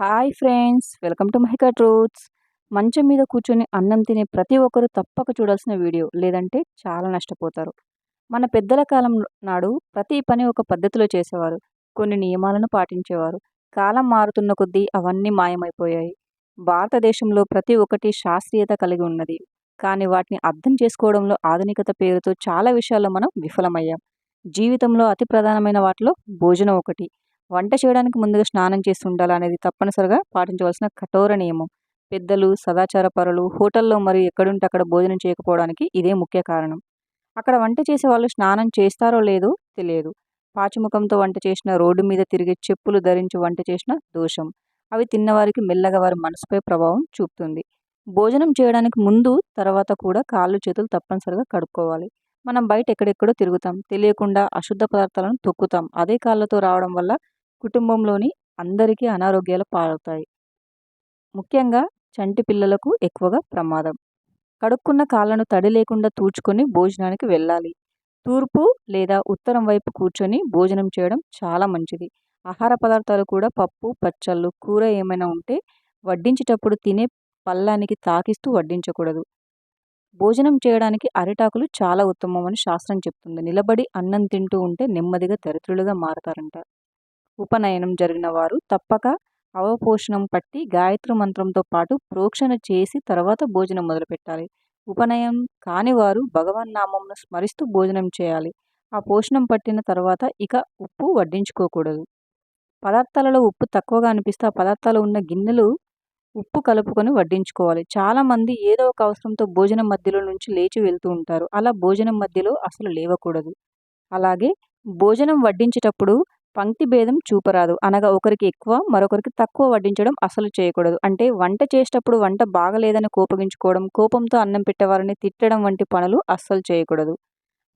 Hi friends welcome to Mahika truths. మంచం మీద కూర్చొని అన్నం తినే ప్రతి ఒక్కరు తప్పక చూడాల్సిన వీడియో లేదంటే చాలా నష్టపోతారు. మన పెద్దల కాలం నాడు ప్రతి పని ఒక పద్ధతిలో చేసేవారు కొన్ని నియమాలను పాటించేవారు. కాలం మారుతున్న కొద్దీ అవన్నీ మాయమైపోయాయి. భారతదేశంలో ప్రతి ఒక్కటి శాస్త్రీయత కలిగి ఉన్నది. కానీ వాటిని అర్థం చేసుకోవడంలో ఆధునికత పేరుతో చాలా విషయాల్లో మనం విఫలమయ్యాం. జీవితంలో అతి ప్రధానమైన వాటిలో భోజనం ఒకటి. వంట చేయడానికి ముందుగా స్నానం చేసి ఉండాలనేది తప్పనిసరిగా పాటించవలసిన కఠోర నియమం. పెద్దలు సదాచార పరులు హోటల్లో మరియు ఎక్కడుంటే అక్కడ భోజనం చేయకపోవడానికి ఇదే ముఖ్య కారణం. అక్కడ వంట చేసే వాళ్ళు స్నానం చేస్తారో లేదో తెలియదు. పాచిముఖంతో వంట చేసిన రోడ్డు మీద తిరిగి చెప్పులు ధరించి వంట చేసిన దోషం. అవి తిన్నవారికి మెల్లగా వారి మనసుపై ప్రభావం చూపుతుంది. భోజనం చేయడానికి ముందు తర్వాత కూడా కాళ్ళు చేతులు తప్పనిసరిగా కడుక్కోవాలి. మనం బయట ఎక్కడెక్కడో తిరుగుతాం. తెలియకుండా అశుద్ధ పదార్థాలను తొక్కుతాం. అదే కాళ్ళతో రావడం వల్ల కుటుంబంలోని అందరికీ అనారోగ్యాలు పాలవుతాయి. ముఖ్యంగా చంటి పిల్లలకు ఎక్కువగా ప్రమాదం. కడుక్కున్న కాళ్ళను తడి లేకుండా తూచుకొని భోజనానికి వెళ్ళాలి. తూర్పు లేదా ఉత్తరం వైపు కూర్చొని భోజనం చేయడం చాలా మంచిది. ఆహార పదార్థాలు కూడా పప్పు పచ్చళ్ళు కూర ఏమైనా ఉంటే వడ్డించేటప్పుడు తినే పళ్ళానికి తాకిస్తూ వడ్డించకూడదు. భోజనం చేయడానికి అరిటాకులు చాలా ఉత్తమం అని శాస్త్రం చెప్తుంది. నిలబడి అన్నం తింటూ ఉంటే నెమ్మదిగా దరిద్రులుగా మారతారంట. ఉపనయనం జరిగిన వారు తప్పక అవపోషణం పట్టి గాయత్రి మంత్రంతో పాటు ప్రోక్షణ చేసి తర్వాత భోజనం మొదలుపెట్టాలి. ఉపనయం కాని వారు భగవన్ నామంను స్మరిస్తూ భోజనం చేయాలి. ఆ పోషణం పట్టిన తర్వాత ఇక ఉప్పు వడ్డించుకోకూడదు. పదార్థాలలో ఉప్పు తక్కువగా అనిపిస్తే ఆ పదార్థాలు ఉన్న గిన్నెలు ఉప్పు కలుపుకొని వడ్డించుకోవాలి. చాలామంది ఏదో ఒక అవసరంతో భోజనం మధ్యలో నుంచి లేచి వెళ్తూ ఉంటారు. అలా భోజనం మధ్యలో అసలు లేవకూడదు. అలాగే భోజనం వడ్డించేటప్పుడు పంక్తి భేదం చూపరాదు. అనగా ఒకరికి ఎక్కువ మరొకరికి తక్కువ వడ్డించడం అసలు చేయకూడదు. అంటే వంట చేసేటప్పుడు వంట బాగలేదని కోపగించుకోవడం కోపంతో అన్నం పెట్టేవారిని తిట్టడం వంటి పనులు అస్సలు చేయకూడదు.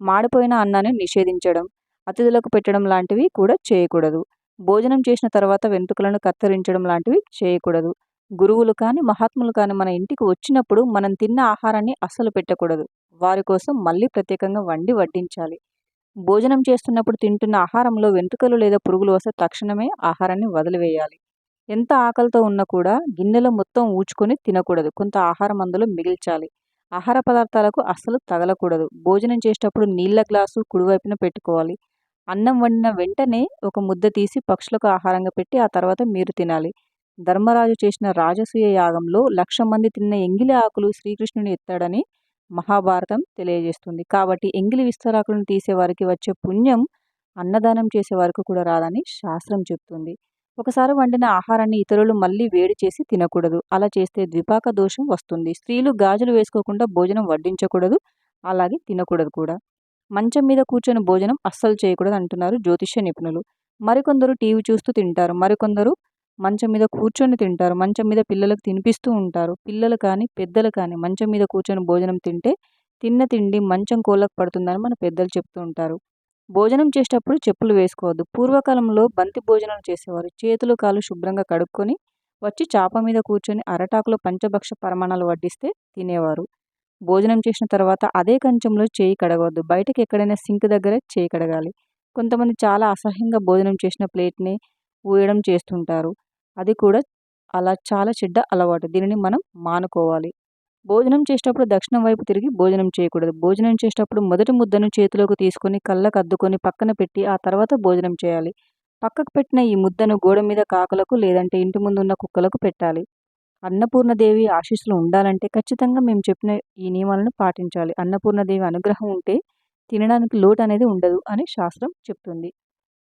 మాడిపోయిన అన్నాన్ని నిషేధించడం అతిథులకు పెట్టడం లాంటివి కూడా చేయకూడదు. భోజనం చేసిన తర్వాత వెంట్రుకలను కత్తిరించడం లాంటివి చేయకూడదు. గురువులు కానీ మహాత్ములు కానీ మన ఇంటికి వచ్చినప్పుడు మనం తిన్న ఆహారాన్ని అస్సలు పెట్టకూడదు. వారి కోసం మళ్ళీ ప్రత్యేకంగా వండి వడ్డించాలి. భోజనం చేస్తున్నప్పుడు తింటున్న ఆహారంలో వెంట్రుకలు లేదా పురుగులు వస్తే తక్షణమే ఆహారాన్ని వదిలివేయాలి. ఎంత ఆకలితో ఉన్నా కూడా గిన్నెలో మొత్తం ఊచుకొని తినకూడదు. కొంత ఆహారం అందులో మిగిల్చాలి. ఆహార పదార్థాలకు అస్సలు తగలకూడదు. భోజనం చేసేటప్పుడు నీళ్ళ గ్లాసు కుడివైపున పెట్టుకోవాలి. అన్నం వండిన వెంటనే ఒక ముద్ద తీసి పక్షులకు ఆహారంగా పెట్టి ఆ తర్వాత మీరు తినాలి. ధర్మరాజు చేసిన రాజసూయ యాగంలో లక్ష మంది తిన్న ఎంగిలి ఆకులు శ్రీకృష్ణుని ఎత్తాడని మహాభారతం తెలియజేస్తుంది. కాబట్టి ఎంగిలి విస్తరాకులను తీసేవారికి వచ్చే పుణ్యం అన్నదానం చేసే వరకు కూడా రాదని శాస్త్రం చెప్తుంది. ఒకసారి వండిన ఆహారాన్ని ఇతరులు మళ్ళీ వేడి చేసి తినకూడదు. అలా చేస్తే ద్విపాక దోషం వస్తుంది. స్త్రీలు గాజులు వేసుకోకుండా భోజనం వడ్డించకూడదు. అలాగే తినకూడదు కూడా. మంచం మీద కూర్చొని భోజనం అస్సలు చేయకూడదు అంటున్నారు జ్యోతిష్య నిపుణులు. మరికొందరు టీవీ చూస్తూ తింటారు. మరికొందరు మంచం మీద కూర్చొని తింటారు. మంచం మీద పిల్లలకు తినిపిస్తూ ఉంటారు. పిల్లలు కానీ పెద్దలు కానీ మంచం మీద కూర్చొని భోజనం తింటే తిన్న తిండి మంచం కోళ్ళకు పడుతుందని మన పెద్దలు చెప్తూ ఉంటారు. భోజనం చేసేటప్పుడు చెప్పులు వేసుకోవద్దు. పూర్వకాలంలో బంతి భోజనం చేసేవారు. చేతులు కాలు శుభ్రంగా కడుక్కొని వచ్చి చాప మీద కూర్చొని అరటాకులో పంచభక్ష పరమాణాలు వడ్డిస్తే తినేవారు. భోజనం చేసిన తర్వాత అదే కంచంలో చేయి కడగవద్దు. బయటకు ఎక్కడైనా సింక్ దగ్గర చేయి కడగాలి. కొంతమంది చాలా అసహ్యంగా భోజనం చేసిన ప్లేట్ని ఊయడం చేస్తుంటారు. అది కూడా అలా చాలా చెడ్డ అలవాటు. దీనిని మనం మానుకోవాలి. భోజనం చేసేటప్పుడు దక్షిణం వైపు తిరిగి భోజనం చేయకూడదు. భోజనం చేసేటప్పుడు మొదటి ముద్దను చేతిలోకి తీసుకొని కళ్ళకు అద్దుకొని పక్కన పెట్టి ఆ తర్వాత భోజనం చేయాలి. పక్కకు పెట్టిన ఈ ముద్దను గోడ మీద కాకులకు లేదంటే ఇంటి ముందు ఉన్న కుక్కలకు పెట్టాలి. అన్నపూర్ణదేవి ఆశీస్సులు ఉండాలంటే ఖచ్చితంగా మేము చెప్పిన ఈ నియమాలను పాటించాలి. అన్నపూర్ణదేవి అనుగ్రహం ఉంటే తినడానికి లోటు అనేది ఉండదు అని శాస్త్రం చెప్తుంది.